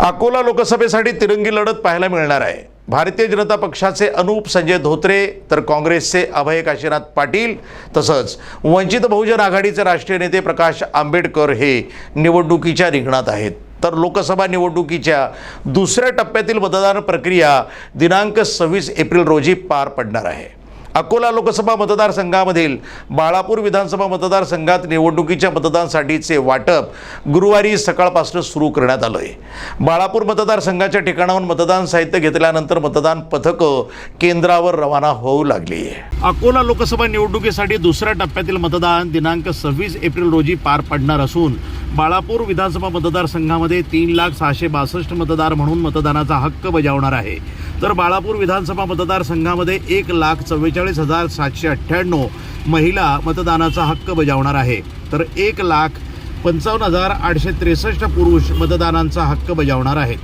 अकोला लोकसभेसाठी तिरंगी लढत पाहायला मिळणार आहे. भारतीय जनता पक्षाचे अनुप संजय धोत्रे तर काँग्रेसचे अभय काशीनाथ पाटील तसंच वंचित बहुजन आघाडीचे राष्ट्रीय नेते प्रकाश आंबेडकर हे निवडणुकीच्या रिंगणात आहेत. तर लोकसभा निवडणुकीच्या दुसऱ्या टप्प्यातील मतदान प्रक्रिया दिनांक सव्वीस एप्रिल रोजी पार पडणार आहे. अकोला लोकसभा मतदारसंघामधील बाळापूर विधानसभा मतदारसंघात निवडणुकीच्या मतदानासाठीचे वाटप गुरुवारी सकाळपासून सुरू करण्यात आलं आहे बाळापूर मतदारसंघाच्या ठिकाणाहून मतदान साहित्य घेतल्यानंतर मतदान पथकं केंद्रावर रवाना होऊ लागली. आहे अकोला लोकसभा निवडणुकीसाठी दुसऱ्या टप्प्यातील मतदान दिनांक सव्वीस एप्रिल रोजी पार पडणार असून बाळापूर विधानसभा मतदारसंघामध्ये तीन लाख सहाशे बासष्ट मतदार म्हणून मतदानाचा हक्क बजावणार आहे. तर बाळापूर विधानसभा मतदारसंघामध्ये एक लाख चव्वेचाळीस हजार सातशे अठ्ठ्याण्णव महिला मतदानाचा हक्क बजावणार आहे. तर एक लाख पंचावन्न हजार आठशे त्रेसष्ट पुरुष मतदानांचा हक्क बजावणार आहेत.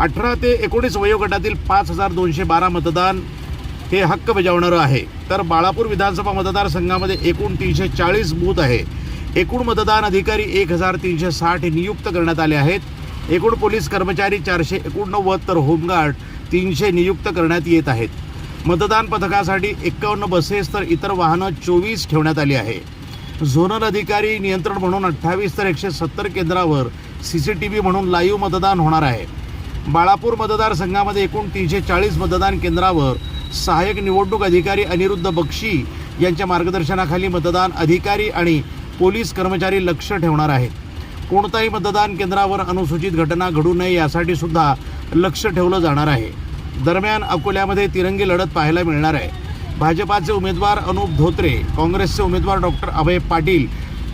अठरा ते एकोणीस वयोगटातील पाच हजार दोनशे बारा मतदान हे हक्क बजावणारं आहे. तर बाळापूर विधानसभा मतदारसंघामध्ये एकूण तीनशे चाळीस बूथ आहे. एकूण मतदान अधिकारी एक हजार तीनशे साठ नियुक्त करण्यात आले आहेत. एकूण पोलीस कर्मचारी चारशे एकोणनव्वद तर होमगार्ड तीनशे नियुक्त करण्यात येत आहेत. मतदान पथकासाठी एक्कावन्न बसेस तर इतर वाहनं चोवीस ठेवण्यात आली आहे. झोनल अधिकारी नियंत्रण म्हणून अठ्ठावीस तर एकशे सत्तर केंद्रावर सी सी टी व्ही म्हणून लाईव्ह मतदान होणार आहे. बाळापूर मतदारसंघामध्ये एकूण तीनशे चाळीस मतदान केंद्रावर सहाय्यक निवडणूक अधिकारी अनिरुद्ध बक्षी यांच्या मार्गदर्शनाखाली मतदान अधिकारी आणि पोलीस कर्मचारी लक्ष ठेवणार आहेत. कोणताही मतदान केंद्रावर अनुसूचित घटना घडू नये यासाठी सुद्धा लक्ष ठेवलं जाणार आहे. दरम्यान अकोल्यामध्ये तिरंगी लढत पाहायला मिळणार आहे. भाजपाचे उमेदवार अनुप धोत्रे काँग्रेसचे उमेदवार डॉक्टर अभय पाटील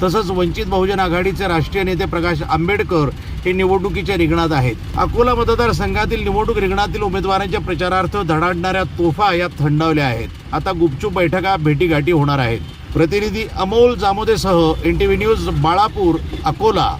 तसंच वंचित बहुजन आघाडीचे राष्ट्रीय नेते प्रकाश आंबेडकर हे निवडणुकीच्या रिंगणात आहेत. अकोला मतदारसंघातील निवडणूक रिंगणातील उमेदवारांच्या प्रचारार्थ धडाडणाऱ्या तोफा या थंडावल्या आहेत. आता गुपचूप बैठका भेटीगाठी होणार आहेत. प्रतिनिधी Amol जामोदेसह N T V news Balapur Akola.